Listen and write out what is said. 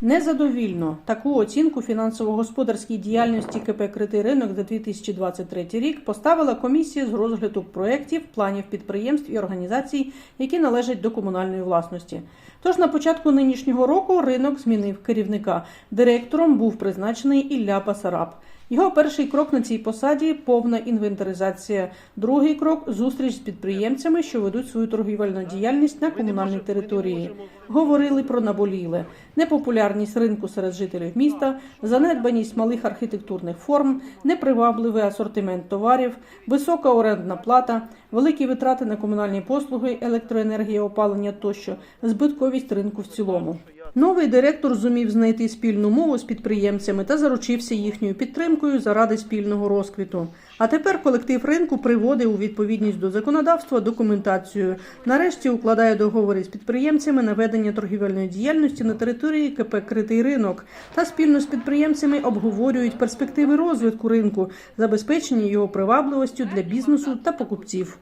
Незадовільно таку оцінку фінансово-господарській діяльності КП Критий ринок за 2023 рік поставила комісія з розгляду проєктів, планів підприємств і організацій, які належать до комунальної власності. Тож на початку нинішнього року ринок змінив керівника. Директором був призначений Ілля Басараб. Його перший крок на цій посаді повна інвентаризація. Другий крок зустріч з підприємцями, що ведуть свою торгівельну діяльність на комунальній території. Говорили про наболіле непопулярність ринку серед жителів міста, занедбаність малих архітектурних форм, непривабливий асортимент товарів, висока орендна плата, великі витрати на комунальні послуги, електроенергія, опалення тощо, збитковість ринку в цілому. Новий директор зумів знайти спільну мову з підприємцями та заручився їхньою підтримкою заради спільного розквіту. А тепер колектив ринку приводить у відповідність до законодавства документацію. Нарешті укладає договори з підприємцями на ведення торгівельної діяльності на території КП Критий ринок та спільно з підприємцями обговорюють перспективи розвитку ринку, забезпечення його привабливостю для бізнесу та покупців.